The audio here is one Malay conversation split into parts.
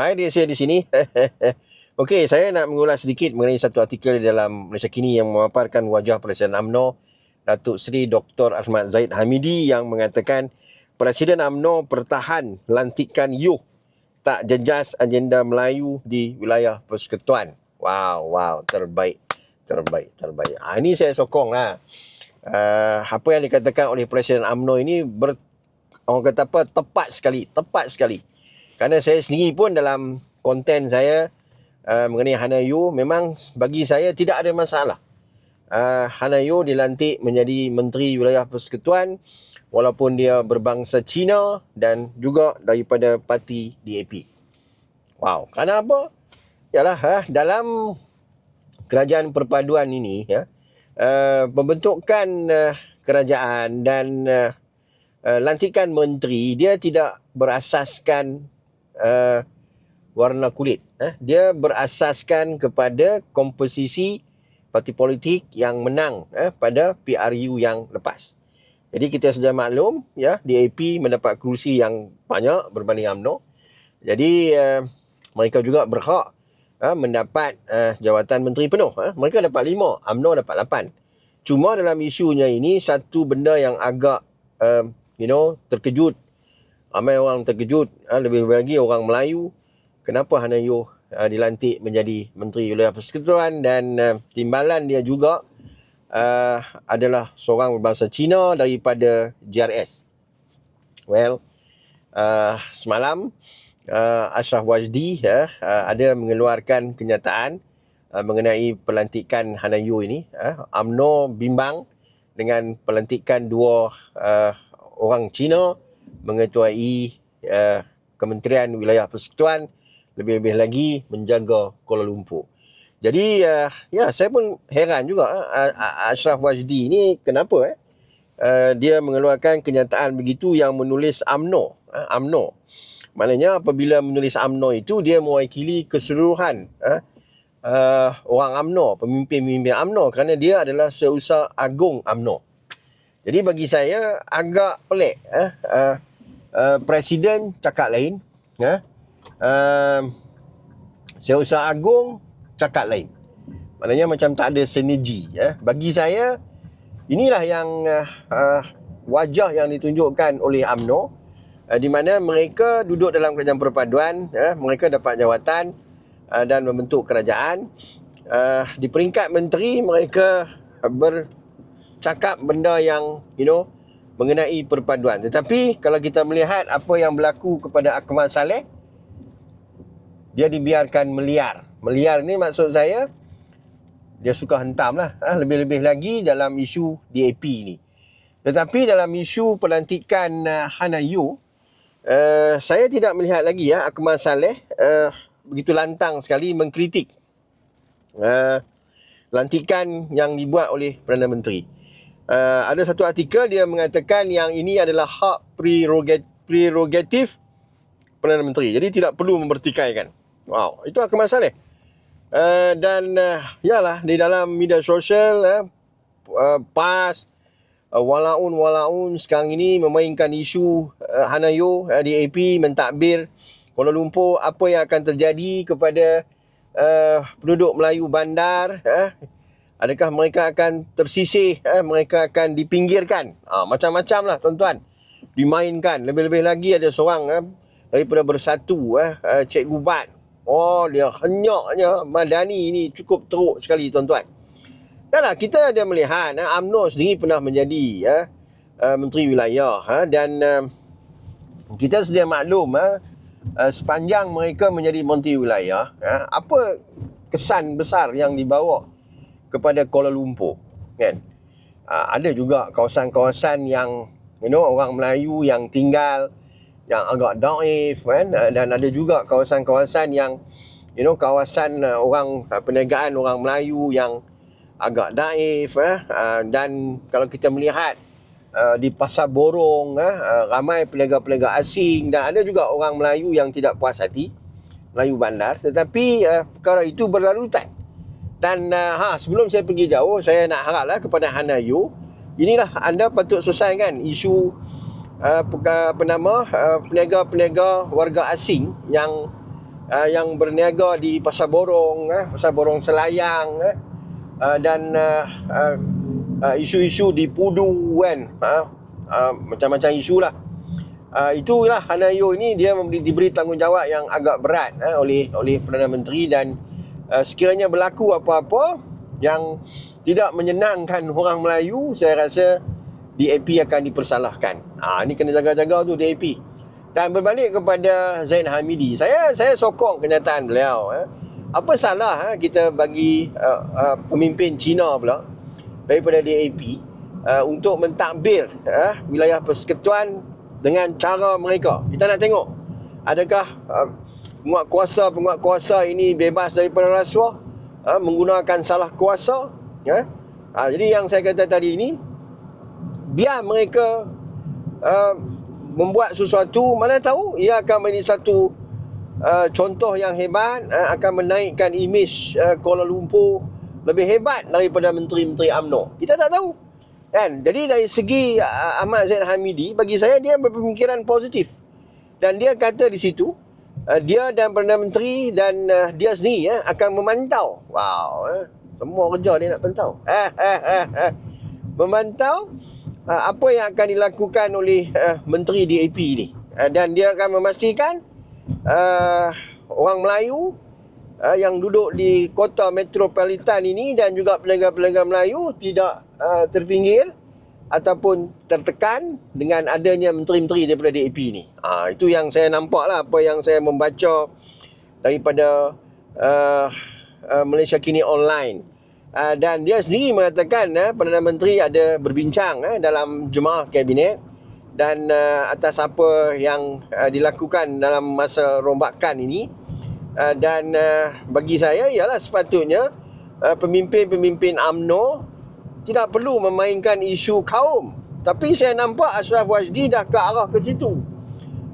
Hai, dia saya di sini. Okey, saya nak mengulas sedikit mengenai satu artikel dalam Malaysia Kini yang memaparkan wajah Presiden AMNO Datuk Seri Dr. Ahmad Zaid Hamidi yang mengatakan Presiden AMNO pertahan lantikan Yuh tak jejas agenda Melayu di wilayah Persekutuan. Wow, wow, terbaik, terbaik, terbaik. Ah, ini saya sokong lah. Uh, apa yang dikatakan oleh Presiden AMNO ini ber, orang kata apa, tepat sekali, tepat sekali. Kerana saya sendiri pun dalam konten saya uh, mengenai Hanayu memang bagi saya tidak ada masalah. Uh, Hanayu dilantik menjadi Menteri Wilayah Persekutuan walaupun dia berbangsa Cina dan juga daripada parti DAP. Wow, kerana apa? Yalah, ha, dalam kerajaan perpaduan ini ya, uh, pembentukan uh, kerajaan dan uh, uh, lantikan menteri dia tidak berasaskan uh, warna kulit. Eh? Dia berasaskan kepada komposisi parti politik yang menang eh, pada PRU yang lepas. Jadi kita sudah maklum ya DAP mendapat kerusi yang banyak berbanding AMNO. Jadi uh, mereka juga berhak uh, mendapat uh, jawatan menteri penuh. Uh. Mereka dapat lima, AMNO dapat lapan. Cuma dalam isunya ini satu benda yang agak uh, you know terkejut ramai orang terkejut ha, lebih lagi orang Melayu kenapa Hanayo ha, dilantik menjadi Menteri Wilayah Persekutuan dan uh, timbalan dia juga uh, adalah seorang berbangsa Cina daripada GRS. Well, uh, semalam uh, Ashraf Wajdi uh, uh, ada mengeluarkan kenyataan uh, mengenai pelantikan Hanayo ini. Uh, UMNO bimbang dengan pelantikan dua uh, orang Cina mengetuai uh, Kementerian Wilayah Persekutuan lebih-lebih lagi menjaga Kuala Lumpur. Jadi uh, ya saya pun heran juga uh, Ashraf Wajdi ni kenapa eh uh, dia mengeluarkan kenyataan begitu yang menulis AMNO uh, AMNO. Maknanya apabila menulis AMNO itu dia mewakili keseluruhan uh, uh, orang AMNO, pemimpin-pemimpin AMNO kerana dia adalah seusaha agung AMNO. Jadi bagi saya agak pelik eh? Uh, uh, presiden cakap lain ya uh, seusaha agung cakap lain. Maknanya macam tak ada sinergi ya bagi saya inilah yang uh, uh, wajah yang ditunjukkan oleh AMNO uh, di mana mereka duduk dalam kerajaan perpaduan ya mereka dapat jawatan uh, dan membentuk kerajaan. Uh, di peringkat menteri mereka ber cakap benda yang you know mengenai perpaduan. Tetapi kalau kita melihat apa yang berlaku kepada Akmal Saleh dia dibiarkan meliar. Meliar ni maksud saya dia suka hentam lah. Ha, lebih-lebih lagi dalam isu DAP ni. Tetapi dalam isu pelantikan uh, Hanayu, uh, saya tidak melihat lagi ya Akmal Saleh uh, begitu lantang sekali mengkritik uh, lantikan yang dibuat oleh Perdana Menteri uh, ada satu artikel dia mengatakan yang ini adalah hak prerogatif Perdana Menteri. Jadi tidak perlu mempertikaikan. Wow, itu akan masalah. Uh, dan uh, yalah di dalam media sosial uh, uh, PAS uh, walaun walaun sekarang ini memainkan isu uh, Hanayo uh, DAP mentakbir Kuala Lumpur apa yang akan terjadi kepada uh, penduduk Melayu bandar uh, Adakah mereka akan tersisih, eh, mereka akan dipinggirkan. Ha, macam-macam lah tuan-tuan. Dimainkan. Lebih-lebih lagi ada seorang eh, daripada bersatu, eh, eh, Cikgu Bat. Oh, dia henyaknya. Madani ini cukup teruk sekali tuan-tuan. Yalah, kita ada melihat eh, UMNO sendiri pernah menjadi eh, uh, Menteri Wilayah. Eh, dan uh, kita sedia maklum eh, uh, sepanjang mereka menjadi Menteri Wilayah, eh, apa kesan besar yang dibawa kepada Kuala Lumpur kan? Uh, ada juga kawasan-kawasan yang you know orang Melayu yang tinggal yang agak daif kan? Uh, dan ada juga kawasan-kawasan yang you know kawasan uh, orang uh, perniagaan orang Melayu yang agak daif eh? Uh, dan kalau kita melihat uh, di pasar borong eh? Uh, ramai peniaga-peniaga asing dan ada juga orang Melayu yang tidak puas hati Melayu bandar. Tetapi uh, perkara itu berlarutan dan uh, ha, sebelum saya pergi jauh, saya nak haraplah kepada Hanayu, inilah anda patut selesaikan isu uh, apa nama uh, peniaga-peniaga warga asing yang uh, yang berniaga di Pasar Borong, uh, Pasar Borong Selayang uh, uh, dan uh, uh, uh, isu-isu di Pudu kan. Uh, uh, macam-macam isu lah. Uh, itulah Hanayo ini dia memberi, diberi tanggungjawab yang agak berat uh, oleh oleh Perdana Menteri dan uh, sekiranya berlaku apa-apa yang tidak menyenangkan orang Melayu, saya rasa DAP akan dipersalahkan. Ah ini kena jaga-jaga tu DAP. Dan berbalik kepada Zain Hamidi, saya saya sokong kenyataan beliau. Eh. Apa salah eh, kita bagi uh, uh, pemimpin Cina pula daripada DAP uh, untuk mentadbir uh, wilayah persekutuan dengan cara mereka. Kita nak tengok adakah uh, penguat kuasa penguat kuasa ini bebas daripada rasuah uh, menggunakan salah kuasa ya. Uh, jadi yang saya kata tadi ini biar mereka uh, membuat sesuatu mana tahu ia akan menjadi satu uh, contoh yang hebat uh, akan menaikkan imej uh, Kuala Lumpur lebih hebat daripada menteri-menteri AMNO. Kita tak tahu. Kan? Jadi dari segi uh, Ahmad Zaid Hamidi bagi saya dia berpemikiran positif. Dan dia kata di situ uh, dia dan Perdana Menteri dan uh, dia sendiri uh, akan memantau. Wow, uh, semua kerja dia nak pantau. Uh, uh, uh, uh. Memantau uh, apa yang akan dilakukan oleh uh, Menteri DAP ini. Uh, dan dia akan memastikan uh, orang Melayu uh, yang duduk di kota metropolitan ini dan juga pelajar-pelajar Melayu tidak uh, terpinggir ataupun tertekan dengan adanya menteri-menteri daripada DAP ni. Uh, itu yang saya nampak lah apa yang saya membaca daripada uh, uh, Malaysia Kini Online. Uh, dan dia sendiri mengatakan uh, Perdana Menteri ada berbincang uh, dalam jemaah kabinet dan uh, atas apa yang uh, dilakukan dalam masa rombakan ini uh, dan uh, bagi saya ialah sepatutnya uh, pemimpin-pemimpin AMNO tidak perlu memainkan isu kaum. Tapi saya nampak Ashraf Wajdi dah ke arah ke situ.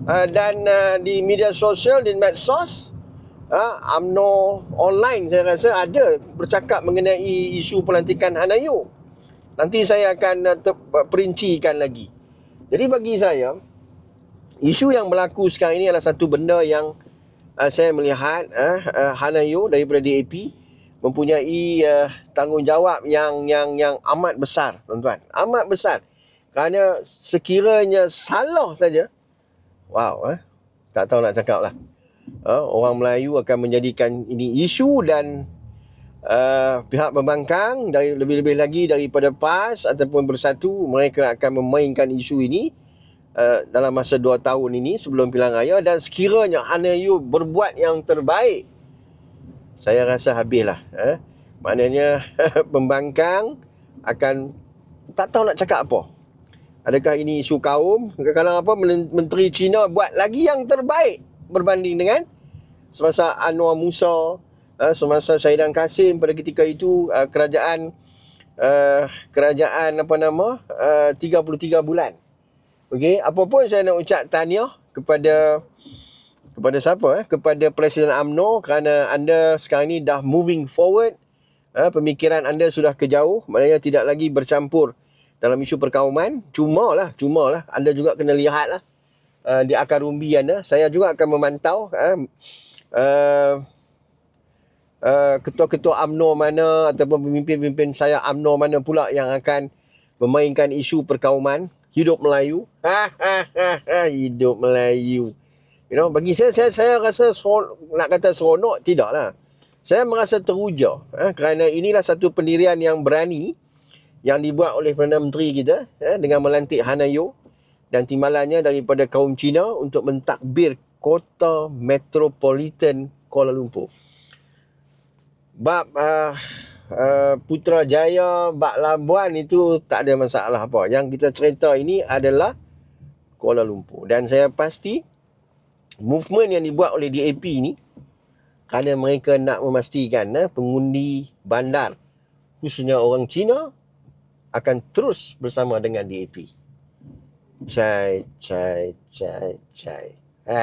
Uh, dan uh, di media sosial di medsos uh, AMNO online saya rasa ada bercakap mengenai isu pelantikan Hanayo. Nanti saya akan uh, ter- perincikan lagi. Jadi bagi saya isu yang berlaku sekarang ini adalah satu benda yang uh, saya melihat uh, uh, Hanayo daripada DAP mempunyai uh, tanggungjawab yang yang yang amat besar tuan-tuan. Amat besar. Kerana sekiranya salah saja wow eh tak tahu nak cakap lah. Uh, orang Melayu akan menjadikan ini isu dan uh, pihak pembangkang dari lebih-lebih lagi daripada PAS ataupun bersatu mereka akan memainkan isu ini uh, dalam masa 2 tahun ini sebelum pilihan raya. Dan sekiranya Hanayu berbuat yang terbaik saya rasa habislah eh? maknanya pembangkang akan tak tahu nak cakap apa adakah ini isu kaum kadang-kadang apa menteri Cina buat lagi yang terbaik berbanding dengan semasa Anwar Musa uh, semasa Syahidan Kasim pada ketika itu uh, kerajaan uh, kerajaan apa nama uh, 33 bulan. Okey, apa pun saya nak ucap tahniah kepada kepada siapa eh? Kepada Presiden AMNO kerana anda sekarang ni dah moving forward uh, pemikiran anda sudah ke jauh maknanya tidak lagi bercampur dalam isu perkauman. Cuma lah cuma lah anda juga kena lihat lah uh, di akar umbi anda. Saya juga akan memantau uh, uh, uh, ketua-ketua UMNO mana ataupun pemimpin-pemimpin saya UMNO mana pula yang akan memainkan isu perkauman. Hidup Melayu. hidup Melayu. You know, bagi saya saya saya rasa so, nak kata seronok tidaklah. Saya merasa teruja eh, kerana inilah satu pendirian yang berani yang dibuat oleh Perdana Menteri kita eh, dengan melantik Hanayo dan timbalannya daripada kaum Cina untuk mentadbir kota metropolitan Kuala Lumpur bab uh, uh, Putrajaya, bab Labuan itu tak ada masalah apa. Yang kita cerita ini adalah Kuala Lumpur. Dan saya pasti movement yang dibuat oleh DAP ini kerana mereka nak memastikan uh, pengundi bandar khususnya orang Cina akan terus bersama dengan DAP. Cai, cai, cai, cai.